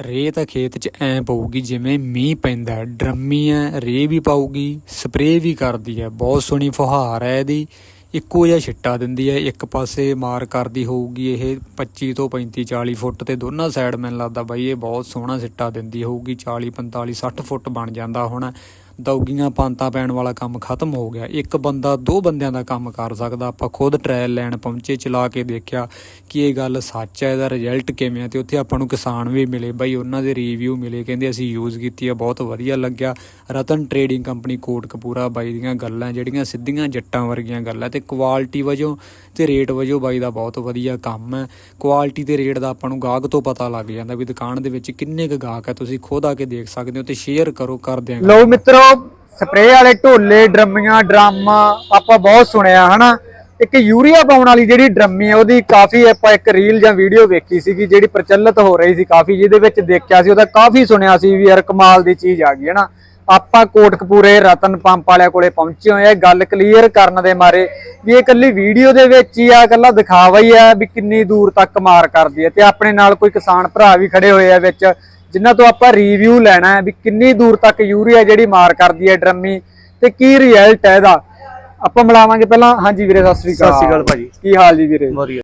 ਰੇਹ ਤਾਂ ਖੇਤ 'ਚ ਐ ਪਊਗੀ ਜਿਵੇਂ ਮੀਂਹ ਪੈਂਦਾ ਡਰਮੀ ਐ, ਰੇਹ ਵੀ ਪਾਊਗੀ, ਸਪਰੇਅ ਵੀ ਕਰਦੀ ਐ। ਬਹੁਤ ਸੋਹਣੀ ਫੁਹਾਰ ਐ ਇਹਦੀ। ਇੱਕੋ ਜਿਹਾ ਛਿੱਟਾ ਦਿੰਦੀ ਐ। ਇੱਕ ਪਾਸੇ ਮਾਰ ਕਰਦੀ ਹੋਊਗੀ ਇਹ 25 ਤੋਂ 35 40 ਫੁੱਟ ਤੇ ਦੋਨਾਂ ਸਾਈਡ ਮੈਨੂੰ ਲੱਗਦਾ ਬਾਈ ਇਹ ਬਹੁਤ ਸੋਹਣਾ ਛਿੱਟਾ ਦਿੰਦੀ ਹੋਊਗੀ। 40 45 60 ਫੁੱਟ ਬਣ ਜਾਂਦਾ ਹੋਣਾ। ਦੌਗੀਆਂ ਪੰਤਾਂ ਪੈਣ ਵਾਲਾ ਕੰਮ ਖਤਮ ਹੋ ਗਿਆ। ਇੱਕ ਬੰਦਾ ਦੋ ਬੰਦਿਆਂ ਦਾ ਕੰਮ ਕਰ ਸਕਦਾ। ਆਪਾਂ ਖੁਦ ਟ੍ਰਾਇਲ ਲੈਣ ਪਹੁੰਚੇ, ਚਲਾ ਕੇ ਦੇਖਿਆ ਕਿ ਇਹ ਗੱਲ ਸੱਚ ਹੈ, ਇਹਦਾ ਰਿਜ਼ਲਟ ਕਿਵੇਂ ਆ ਤੇ ਉੱਥੇ ਆਪਾਂ ਨੂੰ ਕਿਸਾਨ ਵੀ ਮਿਲੇ। ਬਈ ਉਹਨਾਂ ਦੇ ਰਿਵਿਊ ਮਿਲੇ, ਕਹਿੰਦੇ ਅਸੀਂ ਯੂਜ਼ ਕੀਤੀ ਆ ਬਹੁਤ ਵਧੀਆ ਲੱਗਿਆ। ਰਤਨ ਟਰੇਡਿੰਗ ਕੰਪਨੀ ਕੋਟਕਪੂਰਾ ਬਾਈ ਦੀਆਂ ਗੱਲਾਂ, ਜਿਹੜੀਆਂ ਸਿੱਧੀਆਂ ਜੱਟਾਂ ਵਰਗੀਆਂ ਗੱਲਾਂ ਤੇ ਕੁਆਲਿਟੀ ਵਜੋਂ ਤੇ ਰੇਟ ਵਜੋਂ ਬਾਈ ਦਾ ਬਹੁਤ ਵਧੀਆ ਕੰਮ ਹੈ। ਕੁਆਲਿਟੀ ਤੇ ਰੇਟ ਦਾ ਆਪਾਂ ਨੂੰ ਗਾਹਕ ਤੋਂ ਪਤਾ ਲੱਗ ਜਾਂਦਾ ਵੀ ਦੁਕਾਨ ਦੇ ਵਿੱਚ ਕਿੰਨੇ ਕੁ ਗਾਹਕ ਹੈ। ਤੁਸੀਂ ਖੁਦ ਆ ਕੇ ਦੇਖ ਸਕਦੇ ਹੋ ਤੇ ਸ਼ੇਅਰ ਕਰੋ, ਕਰ ਦਿਆਂਗੇ। ਲੋ ਮਿੱਤਰੋ ਸਪਰੇਅ ਵਾਲੇ ਢੋਲੇ, ਡਰਮੀਆਂ, ਡਰਮ, ਆਪਾਂ ਬਹੁਤ ਸੁਣਿਆ, ਹਨਾ? ਇੱਕ ਯੂਰੀਆ ਪਾਉਣ ਵਾਲੀ ਜਿਹੜੀ ਡਰਮੀ ਹੈ ਉਹਦੀ ਕਾਫੀ ਆਪਾਂ ਇੱਕ ਰੀਲ ਜਾਂ ਵੀਡੀਓ ਵੇਖੀ ਸੀਗੀ, ਜਿਹੜੀ ਪ੍ਰਚਲਿਤ ਹੋ ਰਹੀ ਸੀ ਕਾਫੀ, ਜਿਹਦੇ ਵਿੱਚ ਦੇਖਿਆ ਸੀ, ਉਹਦਾ ਕਾਫੀ ਸੁਣਿਆ ਸੀ ਵੀ ਯਾਰ ਕਮਾਲ ਦੀ ਚੀਜ਼ ਆ ਗਈ, ਹਨਾ? ਆਪਾਂ ਕੋਟਕਪੂਰੇ ਰਤਨ ਪੰਪ ਵਾਲਿਆਂ ਕੋਲੇ ਪਹੁੰਚੇ ਹੋਏ ਆ, ਗੱਲ ਕਲੀਅਰ ਕਰਨ ਦੇ ਮਾਰੇ ਵੀ ਇਹ ਇਕੱਲੀ ਵੀਡੀਓ ਦੇ ਵਿੱਚ ਹੀ ਆ, ਇਕੱਲਾ ਦਿਖਾਵਾ ਹੀ ਆ ਵੀ ਕਿੰਨੀ ਦੂਰ ਤੱਕ ਮਾਰ ਕਰਦੀ ਹੈ ਤੇ ਆਪਣੇ ਨਾਲ ਕੋਈ ਕਿਸਾਨ ਭਰਾ ਵੀ ਖੜੇ ਹੋਏ ਆ ਵਿੱਚ ਜਿਨ੍ਹਾਂ ਤੋਂ ਆਪਾਂ ਰਿਵਿਊ ਲੈਣਾ ਹੈ ਵੀ ਕਿੰਨੀ ਦੂਰ ਤੱਕ ਯੂਰੀਆ ਜਿਹੜੀ ਮਾਰ ਕਰਦੀ ਹੈ ਡਰਮੀ ਤੇ ਕੀ ਰਿਜ਼ਲਟ ਹੈ ਇਹਦਾ। ਆਪਾਂ ਮਿਲਾਵਾਂਗੇ ਪਹਿਲਾਂ। ਹਾਂਜੀ ਵੀਰੇ ਸਤਿ ਸ੍ਰੀ ਅਕਾਲ। ਸਤਿ ਸ਼੍ਰੀ ਅਕਾਲ ਭਾਜੀ। ਕੀ ਹਾਲ ਜੀ ਵੀਰੇ? ਵਧੀਆ।